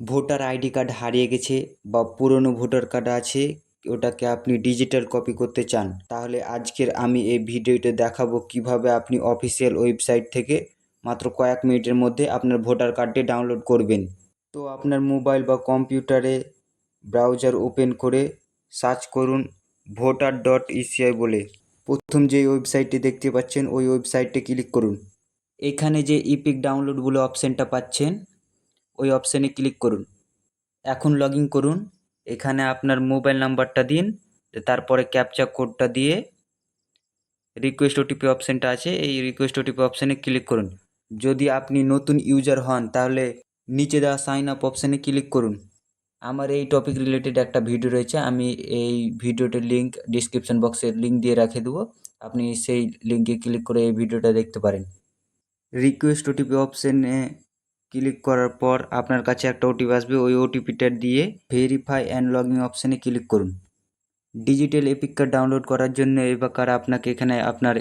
Voter ID card হারিয়ে গেছে বা পুরনো ভোটার কার্ড আছে, ওটাকে আপনি ডিজিটাল কপি করতে চান, তাহলে আজকের আমি এই ভিডিওতে দেখাবো কীভাবে আপনি অফিসিয়াল ওয়েবসাইট থেকে মাত্র কয়েক মিনিটের মধ্যে আপনার ভোটার কার্ডটি ডাউনলোড করবেন। তো আপনার মোবাইল বা কম্পিউটারে ব্রাউজার ওপেন করে সার্চ করুন ভোটার ডট ইসিআই বলে। প্রথম যে ওয়েবসাইটটি দেখতে পাচ্ছেন, ওই ওয়েবসাইটে ক্লিক করুন। এখানে যে ইপিক ডাউনলোড বলে অপশানটা পাচ্ছেন ওই অপশানে ক্লিক করুন। এখন লগ করুন। এখানে আপনার মোবাইল নাম্বারটা দিন তারপরে ক্যাপচা কোডটা দিয়ে রিকোয়েস্ট ওটিপি অপশানটা আছে, এই রিকোয়েস্ট ওটিপি অপশানে ক্লিক করুন। যদি আপনি নতুন ইউজার হন, তাহলে নিচে দেওয়া সাইন আপ অপশানে ক্লিক করুন। আমার এই টপিক রিলেটেড একটা ভিডিও রয়েছে, আমি এই ভিডিওটার লিঙ্ক ডিসক্রিপশন বক্সে লিঙ্ক দিয়ে রেখে দেবো। আপনি সেই লিঙ্কে ক্লিক করে এই ভিডিওটা দেখতে পারেন। রিকোয়েস্ট ওটিপি অপশানে ক্লিক করার পর আপনার কাছে একটা ওটিপি আসবে। ওই ওটিপিটা দিয়ে ভেরিফাই অ্যান্ড লগ অপশানে ক্লিক করুন। ডিজিটাল এপিক কার্ড ডাউনলোড করার জন্য এবার আপনাকে এখানে আপনার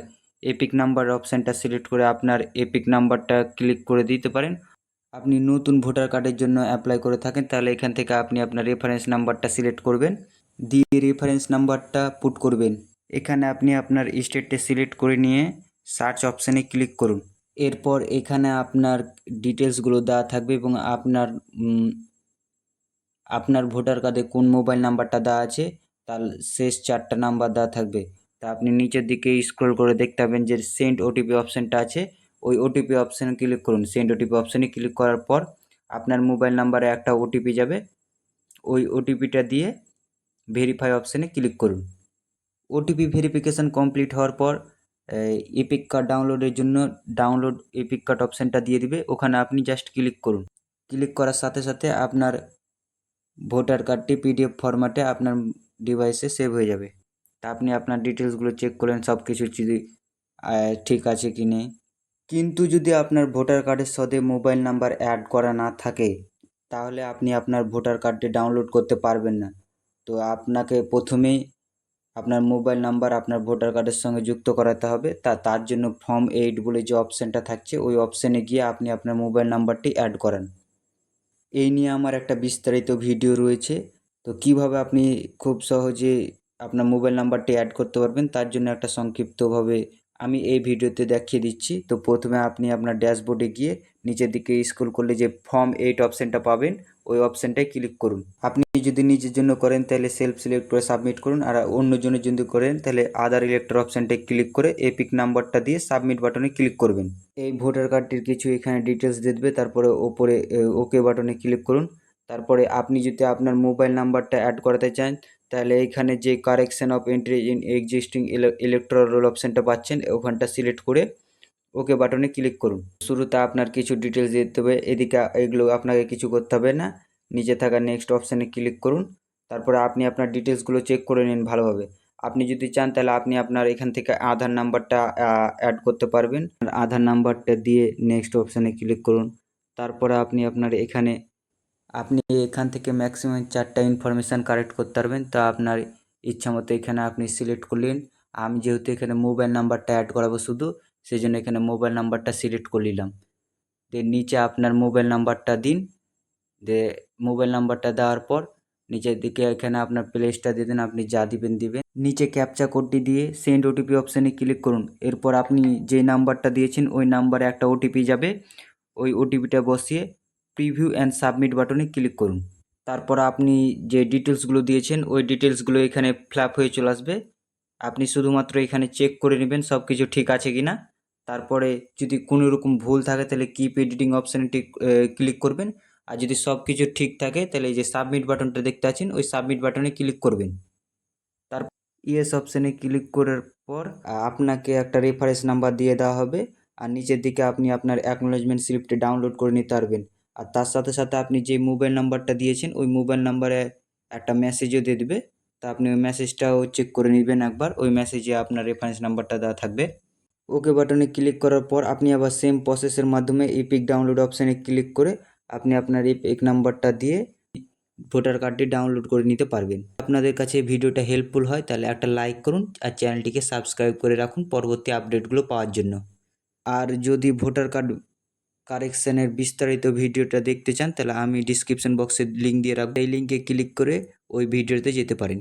এপিক নাম্বার অপশানটা সিলেক্ট করে আপনার এপিক নাম্বারটা ক্লিক করে দিতে পারেন। আপনি নতুন ভোটার কার্ডের জন্য অ্যাপ্লাই করে থাকেন, তাহলে এখান থেকে আপনি আপনার রেফারেন্স নাম্বারটা সিলেক্ট করবেন। দিয়ে রেফারেন্স নাম্বারটা পুট করবেন। এখানে আপনি আপনার স্টেটটা সিলেক্ট করে নিয়ে সার্চ অপশানে ক্লিক করুন। এরপর এখানে আপনার ডিটেলসগুলো দেওয়া থাকবে এবং আপনার আপনার ভোটার কার্ডে কোন মোবাইল নাম্বারটা দেওয়া আছে, তার শেষ চারটা নাম্বার দেওয়া থাকবে। তা আপনি নিচের দিকে স্ক্রল করে দেখতে পাবেন যে সেন্ড ওটিপি অপশানটা আছে। ওই ওটিপি অপশানে ক্লিক করুন। সেন্ড ওটিপি অপশানে ক্লিক করার পর আপনার মোবাইল নাম্বারে একটা ওটিপি যাবে। ওই ওটিপিটা দিয়ে ভেরিফাই অপশানে ক্লিক করুন। ওটিপি ভেরিফিকেশান কমপ্লিট হওয়ার পর এপিক কার্ড ডাউনলোডের জন্য ডাউনলোড এপিক কার্ড অপশানটা দিয়ে দিবে। ওখানে আপনি জাস্ট ক্লিক করুন। ক্লিক করার সাথে সাথে আপনার ভোটার কার্ডটি পিডিএফ ফরম্যাটে আপনার ডিভাইসে সেভ হয়ে যাবে। তা আপনি আপনার ডিটেলসগুলো চেক করলেন সব কিছু যদি ঠিক আছে কি নেই। কিন্তু যদি আপনার ভোটার কার্ডের সাথে মোবাইল নাম্বার অ্যাড করা না থাকে, তাহলে আপনি আপনার ভোটার কার্ডটি ডাউনলোড করতে পারবেন না। তো আপনাকে প্রথমেই আপনার মোবাইল নাম্বার আপনার ভোটার কার্ডের সঙ্গে যুক্ত করাতে হবে। তা, তার জন্য ফর্ম এইট বলে যে অপশানটা থাকছে, ওই অপশানে গিয়ে আপনি আপনার মোবাইল নাম্বারটি অ্যাড করেন। এই নিয়ে আমার একটা বিস্তারিত ভিডিও রয়েছে। তো কীভাবে আপনি খুব সহজে আপনার মোবাইল নাম্বারটি অ্যাড করতে পারবেন, তার জন্য একটা সংক্ষিপ্তভাবে আমি এই ভিডিওতে দেখিয়ে দিচ্ছি। তো প্রথমে আপনি আপনার ড্যাশবোর্ডে গিয়ে নিচের দিকে স্ক্রল করলে যে ফর্ম এইট অপশানটা পাবেন, ওই অপশানটায় ক্লিক করুন। আপনি যদি নিজের জন্য করেন তাহলে সেলফ সিলেক্ট করে সাবমিট করুন আর অন্য জনের যদি করেন তাহলে আধার ইলেক্টর অপশানটায় ক্লিক করে এপিক নাম্বারটা দিয়ে সাবমিট বাটনে ক্লিক করবেন। এই ভোটার কার্ডটির কিছু এখানে ডিটেলস দিয়ে দেবে, তারপরে ওপরে ওকে বাটনে ক্লিক করুন। তারপরে আপনি যদি আপনার মোবাইল নাম্বারটা অ্যাড করাতে চান, তাহলে এখানে যে correction of entry in existing electoral roll অপশানটা পাচ্ছেন, ওখানটা সিলেক্ট করে ওকে বাটনে ক্লিক করুন। শুরুতে আপনার কিছু ডিটেলস দিতে হবে, এদিকে এগুলো আপনাকে কিছু করতে হবে না। নিচে থাকা নেক্সট অপশানে ক্লিক করুন। তারপরে আপনি আপনার ডিটেলসগুলো চেক করে নিন ভালোভাবে। আপনি যদি চান, তাহলে আপনি আপনার এখান থেকে আধার নাম্বারটা অ্যাড করতে পারবেন। আধার নাম্বারটা দিয়ে নেক্সট অপশানে ক্লিক করুন। তারপরে আপনি আপনার এখানে আপনি এখান থেকে ম্যাক্সিমাম চারটা ইনফরমেশান কালেক্ট করতে পারবেন। তা আপনার ইচ্ছা মতো এখানে আপনি সিলেক্ট করলেন। আমি যেহেতু এখানে মোবাইল নাম্বারটা অ্যাড করাবো শুধু সেই জন্য এখানে মোবাইল নাম্বারটা সিলেক্ট করে নিলাম। দিয়ে নিচে আপনার মোবাইল নাম্বারটা দিন। দিয়ে মোবাইল নাম্বারটা দেওয়ার পর নিচের দিকে এখানে আপনার প্লেসটা দিয়ে দেন, আপনি যা দিবেন দিবেন। নিচে ক্যাপচা কোডটি দিয়ে সেন্ড ওটিপি অপশানে ক্লিক করুন। এরপর আপনি যে নাম্বারটা দিয়েছেন, ওই নাম্বারে একটা ওটিপি যাবে। ওই ওটিপিটা বসিয়ে প্রিভিউ অ্যান্ড সাবমিট বাটনে ক্লিক করুন। তারপর আপনি যে ডিটেলসগুলো দিয়েছেন, ওই ডিটেলসগুলো এখানে ফ্ল্যাপ হয়ে চলে আসবে। আপনি শুধুমাত্র এখানে চেক করে নেবেন সব কিছু ঠিক আছে কি না তারপরে যদি কোনো রকম ভুল থাকে, তাহলে কিপ এডিটিং অপশানে ক্লিক করবেন। আর যদি সব কিছু ঠিক থাকে, তাহলে এই যে সাবমিট বাটনটা দেখতে আছেন ওই সাবমিট বাটনে ক্লিক করবেন। তার ইয়েস অপশানে ক্লিক করার পর আপনাকে একটা রেফারেন্স নাম্বার দিয়ে দেওয়া হবে। আর নিচের দিকে আপনি আপনার অ্যাকনোলেজমেন্ট স্লিপটি ডাউনলোড করে নিতে পারবেন। আর তার সাথে সাথে আপনি যে মোবাইল নাম্বারটা দিয়েছেন, ওই মোবাইল নাম্বারে একটা মেসেজও দিয়ে দেবে। তা আপনি ওই মেসেজটাও চেক করে নেবেন একবার, ওই মেসেজে আপনার রেফারেন্স নাম্বারটা দেওয়া থাকবে। ওকে বাটনে ক্লিক করার পর আপনি আবার সেম প্রসেসের মাধ্যমে ইপিক ডাউনলোড অপশানে ক্লিক করে আপনি আপনার ইপিক নাম্বারটা দিয়ে ভোটার কার্ডটি ডাউনলোড করে নিতে পারবেন। আপনাদের কাছে ভিডিওটা হেল্পফুল হয়, তাহলে একটা লাইক করুন আর চ্যানেলটিকে সাবস্ক্রাইব করে রাখুন পরবর্তী আপডেটগুলো পাওয়ার জন্য। আর যদি ভোটার কার্ড কারেকশানের বিস্তারিত ভিডিওটা দেখতে চান, তাহলে আমি ডিসক্রিপশন বক্সে লিঙ্ক দিয়ে রাখব। এই লিঙ্কে ক্লিক করে ওই ভিডিওতে যেতে পারেন।